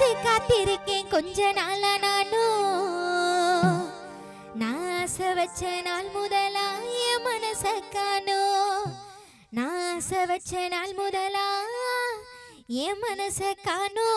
நினைச்சு காத்திருக்கேன் கொஞ்ச நாளா நானும் நான் ஆசை வச்ச நாள் முதலாய மனச காணோ நான் ஆசை வச்ச நாள் முதலா என் மனச காணோ